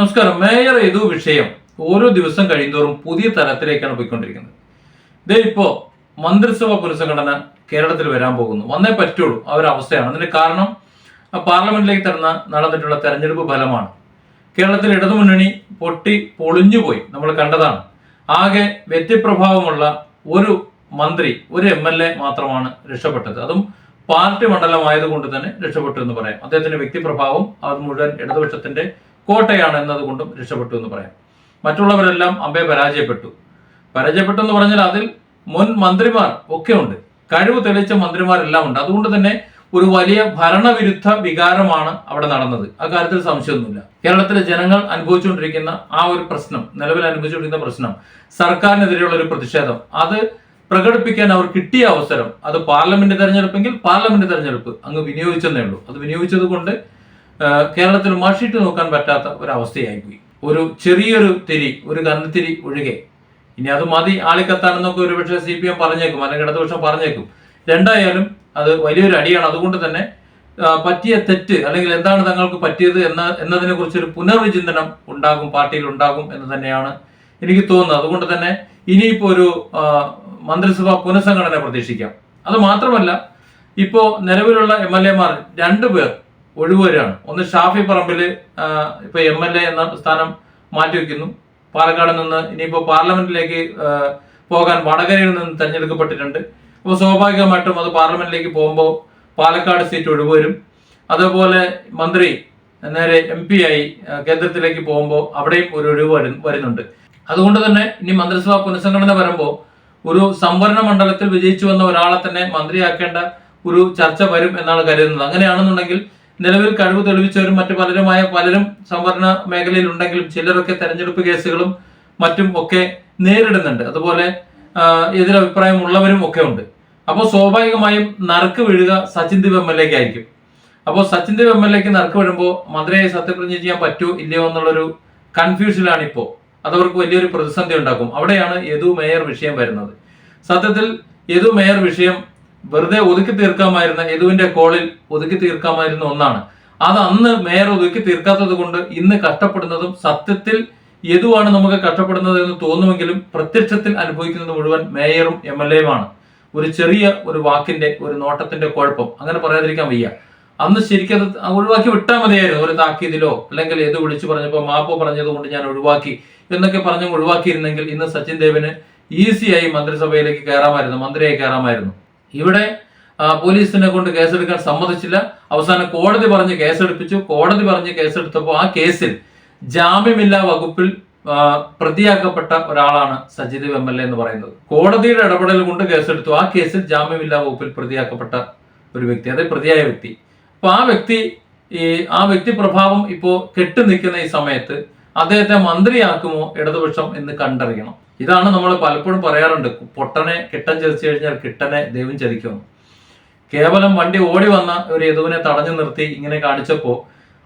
നമസ്കാരം. മേയർ ഏതു വിഷയം ഓരോ ദിവസം കഴിയുന്തോറും പുതിയ തലത്തിലേക്കാണ് പോയിക്കൊണ്ടിരിക്കുന്നത്. ഇതേ ഇപ്പോ മന്ത്രിസഭ പുനഃസംഘടന കേരളത്തിൽ വരാൻ പോകുന്നു. വന്നേ പറ്റുള്ളൂ. ആ ഒരു അവസ്ഥയാണ്. അതിന്റെ കാരണം പാർലമെന്റിലേക്ക് തരുന്ന നടന്നിട്ടുള്ള തെരഞ്ഞെടുപ്പ് ഫലമാണ്. കേരളത്തിൽ ഇടതുമുന്നണി പൊട്ടി പൊളിഞ്ഞുപോയി. നമ്മൾ കണ്ടതാണ്. ആകെ വ്യക്തിപ്രഭാവമുള്ള ഒരു മന്ത്രി ഒരു എം എൽ എ മാത്രമാണ് രക്ഷപ്പെട്ടത്. അതും പാർട്ടി മണ്ഡലമായതുകൊണ്ട് തന്നെ രക്ഷപ്പെട്ടു എന്ന് പറയാം. അദ്ദേഹത്തിന്റെ വ്യക്തിപ്രഭാവം അത് മുഴുവൻ ഇടതുപക്ഷത്തിന്റെ കോട്ടയാണ് എന്നതുകൊണ്ടും രക്ഷപ്പെട്ടു എന്ന് പറയാം. മറ്റുള്ളവരെല്ലാം അമ്പെ പരാജയപ്പെട്ടു. പരാജയപ്പെട്ടു എന്ന് പറഞ്ഞാൽ അതിൽ മുൻ മന്ത്രിമാർ ഒക്കെ ഉണ്ട് കഴിവ് തെളിയിച്ച മന്ത്രിമാരെല്ലാം ഉണ്ട്. അതുകൊണ്ട് തന്നെ ഒരു വലിയ ഭരണവിരുദ്ധ വികാരമാണ് അവിടെ നടന്നത്. അക്കാര്യത്തിൽ കാര്യത്തിൽ സംശയമൊന്നുമില്ല. കേരളത്തിലെ ജനങ്ങൾ അനുഭവിച്ചുകൊണ്ടിരിക്കുന്ന ആ ഒരു പ്രശ്നം നിലവിൽ അനുഭവിച്ചുകൊണ്ടിരിക്കുന്ന പ്രശ്നം സർക്കാരിനെതിരെയുള്ള ഒരു പ്രതിഷേധം അത് പ്രകടിപ്പിക്കാൻ അവർ കിട്ടിയ അവസരം അത് പാർലമെന്റ് തെരഞ്ഞെടുപ്പെങ്കിൽ പാർലമെന്റ് തെരഞ്ഞെടുപ്പ് അങ്ങ് വിനിയോഗിച്ചെന്നേ ഉള്ളൂ. അത് വിനിയോഗിച്ചത് കൊണ്ട് കേരളത്തിൽ മഷിട്ട് നോക്കാൻ പറ്റാത്ത ഒരവസ്ഥയായിപ്പോയി. ഒരു ചെറിയൊരു തിരി ഒരു കന്നുതിരി ഒഴികെ. ഇനി അത് മതി ആളിക്കത്താണെന്നൊക്കെ ഒരുപക്ഷെ സി പി എം പറഞ്ഞേക്കും അല്ലെങ്കിൽ ഇടതുപക്ഷം പറഞ്ഞേക്കും. രണ്ടായാലും അത് വലിയൊരു അടിയാണ്. അതുകൊണ്ട് തന്നെ പറ്റിയ തെറ്റ് അല്ലെങ്കിൽ എന്താണ് തങ്ങൾക്ക് പറ്റിയത് എന്ന എന്നതിനെ കുറിച്ചൊരു പുനർവിചിന്തനം ഉണ്ടാകും പാർട്ടിയിൽ ഉണ്ടാകും എന്ന് തന്നെയാണ് എനിക്ക് തോന്നുന്നത്. അതുകൊണ്ട് തന്നെ ഇനിയിപ്പോ ഒരു മന്ത്രിസഭാ പുനഃസംഘടന പ്രതീക്ഷിക്കാം. അത് മാത്രമല്ല ഇപ്പോ നിലവിലുള്ള എം എൽ എമാർ രണ്ടുപേർ ഒഴിവുവരാണ് ഒന്ന് ഷാഫി പറമ്പിൽ ഇപ്പൊ എം എൽ എ എന്ന സ്ഥാനം മാറ്റിവെക്കുന്നു. പാലക്കാട് നിന്ന് ഇനിയിപ്പോ പാർലമെന്റിലേക്ക് പോകാൻ വടകരയിൽ നിന്ന് തെരഞ്ഞെടുക്കപ്പെട്ടിട്ടുണ്ട്. അപ്പോൾ സ്വാഭാവികമായിട്ടും അത് പാർലമെന്റിലേക്ക് പോകുമ്പോൾ പാലക്കാട് സീറ്റ് ഒഴിവുവരും. അതേപോലെ മന്ത്രി നേരെ എം പി ആയി കേന്ദ്രത്തിലേക്ക് പോകുമ്പോൾ അവിടെയും ഒരു ഒഴിവ് വരുന്നുണ്ട്. അതുകൊണ്ട് തന്നെ ഇനി മന്ത്രിസഭാ പുനഃസംഘടന വരുമ്പോൾ ഒരു സംവരണ മണ്ഡലത്തിൽ വിജയിച്ചു വന്ന ഒരാളെ തന്നെ മന്ത്രിയാക്കേണ്ട ഒരു ചർച്ച വരും എന്നാണ് കരുതുന്നത്. അങ്ങനെയാണെന്നുണ്ടെങ്കിൽ നിലവിൽ കഴിവ് തെളിയിച്ചവരും മറ്റു പലരുമായ പലരും സംവരണ മേഖലയിൽ ഉണ്ടെങ്കിലും ചിലരൊക്കെ തെരഞ്ഞെടുപ്പ് കേസുകളും മറ്റും ഒക്കെ നേരിടുന്നുണ്ട്. അതുപോലെ ആ, എതിരഭിപ്രായം ഉള്ളവരും ഒക്കെ ഉണ്ട്. അപ്പോൾ സ്വാഭാവികമായും നറുക്ക് വീഴുക സച്ചിൻ ദേവ് എം എൽ എക്ക് ആയിരിക്കും. അപ്പോൾ സച്ചിൻ ദേവ് എം എൽ എക്ക് നറുക്ക് വീഴുമ്പോൾ മന്ത്രിയെ സത്യപ്രതിജ്ഞ ചെയ്യാൻ പറ്റുമോ ഇല്ലയോ എന്നുള്ളൊരു കൺഫ്യൂഷനിലാണ് ഇപ്പോൾ അതവർക്ക് വലിയൊരു പ്രതിസന്ധി ഉണ്ടാക്കും. അവിടെയാണ് യദു മേയർ വിഷയം വരുന്നത്. സത്യത്തിൽ യദു മേയർ വിഷയം വെറുതെ ഒതുക്കി തീർക്കാമായിരുന്ന യദുവിന്റെ കോളിൽ ഒതുക്കി തീർക്കാമായിരുന്ന ഒന്നാണ്. അത് അന്ന് മേയർ ഒതുക്കി തീർക്കാത്തത് കൊണ്ട് ഇന്ന് കഷ്ടപ്പെടുന്നതും സത്യത്തിൽ യദുവാണ് നമുക്ക് കഷ്ടപ്പെടുന്നത് എന്ന് തോന്നുമെങ്കിലും പ്രത്യക്ഷത്തിൽ അനുഭവിക്കുന്നത് മുഴുവൻ മേയറും എം എൽ എയുമാണ്. ഒരു ചെറിയ ഒരു വാക്കിന്റെ ഒരു നോട്ടത്തിന്റെ കുഴപ്പം. അങ്ങനെ പറയാതിരിക്കാൻ വയ്യ. അന്ന് ശരിക്കും അത് ഒഴിവാക്കി വിട്ടാൽ മതിയായിരുന്നു. ഒരു താക്കീതിലോ അല്ലെങ്കിൽ ഏത് വിളിച്ചു പറഞ്ഞപ്പോൾ മാപ്പോ പറഞ്ഞത് കൊണ്ട് ഞാൻ ഒഴിവാക്കി എന്നൊക്കെ പറഞ്ഞ് ഒഴിവാക്കിയിരുന്നെങ്കിൽ ഇന്ന് സച്ചിൻ ദേവിന് ഈസിയായി മന്ത്രിസഭയിലേക്ക് കയറാമായിരുന്നു മന്ത്രിയായി കയറാമായിരുന്നു. ഇവിടെ പോലീസിനെ കൊണ്ട് കേസെടുക്കാൻ സമ്മതിച്ചില്ല. അവസാനം കോടതി പറഞ്ഞ് കേസെടുപ്പിച്ചു. കോടതി പറഞ്ഞ് കേസെടുത്തപ്പോൾ ആ കേസിൽ ജാമ്യമില്ലാ വകുപ്പിൽ പ്രതിയാക്കപ്പെട്ട ഒരാളാണ് എൽ എ എന്ന് പറയുന്നത്. കോടതിയുടെ ഇടപെടൽ കൊണ്ട് കേസെടുത്തു. ആ കേസിൽ ജാമ്യമില്ലാ വകുപ്പിൽ പ്രതിയാക്കപ്പെട്ട ഒരു വ്യക്തി അതായത് പ്രതിയായ വ്യക്തി. അപ്പൊ ആ വ്യക്തി ഈ ആ വ്യക്തി പ്രഭാവം ഇപ്പോ കെട്ടു നിൽക്കുന്ന ഈ സമയത്ത് അദ്ദേഹത്തെ മന്ത്രിയാക്കുമോ ഇടതുപക്ഷം എന്ന് കണ്ടറിയണം. ഇതാണ് നമ്മൾ പലപ്പോഴും പറയാറുണ്ട് പൊട്ടനെ കിട്ടൻ ചതിച്ചു കഴിഞ്ഞാൽ കിട്ടനെ ദൈവം ചതിക്കും കേവലം വണ്ടി ഓടി വന്ന ഒരു യദുവിനെ തടഞ്ഞു നിർത്തി ഇങ്ങനെ കാണിച്ചപ്പോൾ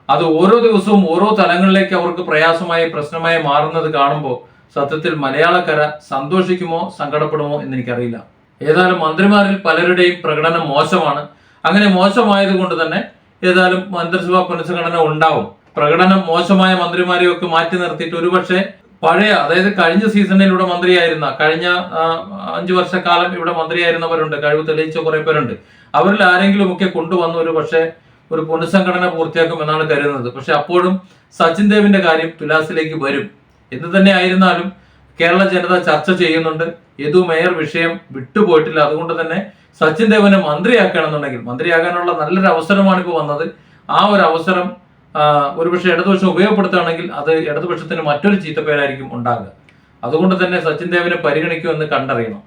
അത് ഓരോ ദിവസവും ഓരോ തലങ്ങളിലേക്ക് അവർക്ക് പ്രയാസമായി പ്രശ്നമായി മാറുന്നത് കാണുമ്പോൾ സത്യത്തിൽ മലയാളക്കര സന്തോഷിക്കുമോ സങ്കടപ്പെടുമോ എന്ന് എനിക്കറിയില്ല ഏതായാലും മന്ത്രിമാരിൽ പലരുടെയും പ്രകടനം മോശമാണ്. അങ്ങനെ മോശമായത് കൊണ്ട് തന്നെ ഏതായാലും മന്ത്രിസഭാ പുനഃസംഘടന ഉണ്ടാവും. പ്രകടനം മോശമായ മന്ത്രിമാരെയൊക്കെ മാറ്റി നിർത്തിയിട്ട് ഒരുപക്ഷെ പഴയ അതായത് കഴിഞ്ഞ സീസണിൽ ഇവിടെ മന്ത്രിയായിരുന്ന കഴിഞ്ഞ അഞ്ചു വർഷക്കാലം ഇവിടെ മന്ത്രിയായിരുന്നവരുണ്ട്. കഴിവ് തെളിയിച്ച കുറെ പേരുണ്ട്. അവരിൽ ആരെങ്കിലും ഒക്കെ കൊണ്ടുവന്ന ഒരു പക്ഷേ ഒരു പുനഃസംഘടന പൂർത്തിയാക്കും എന്നാണ് കരുതുന്നത്. പക്ഷെ അപ്പോഴും സച്ചിൻ ദേവിന്റെ കാര്യം തുലാസിലേക്ക് വരും. എന്ത് തന്നെ ആയിരുന്നാലും കേരള ജനത ചർച്ച ചെയ്യുന്നുണ്ട്. യദു മേയർ വിഷയം വിട്ടുപോയിട്ടില്ല. അതുകൊണ്ട് തന്നെ സച്ചിൻ ദേവനെ മന്ത്രിയാക്കണമെന്നുണ്ടെങ്കിൽ മന്ത്രിയാകാനുള്ള നല്ലൊരു അവസരമാണ് ഇപ്പോൾ വന്നത്. ആ ഒരു അവസരം ഒരുപക്ഷെ ഇടതുപക്ഷം ഉപയോഗപ്പെടുത്തുകയാണെങ്കിൽ അത് ഇടതുപക്ഷത്തിന് മറ്റൊരു ചീത്തപ്പേരായിരിക്കും ഉണ്ടാകുക. അതുകൊണ്ട് തന്നെ സച്ചിൻ ദേവിനെ പരിഗണിക്കുമെന്ന് കണ്ടറിയണം.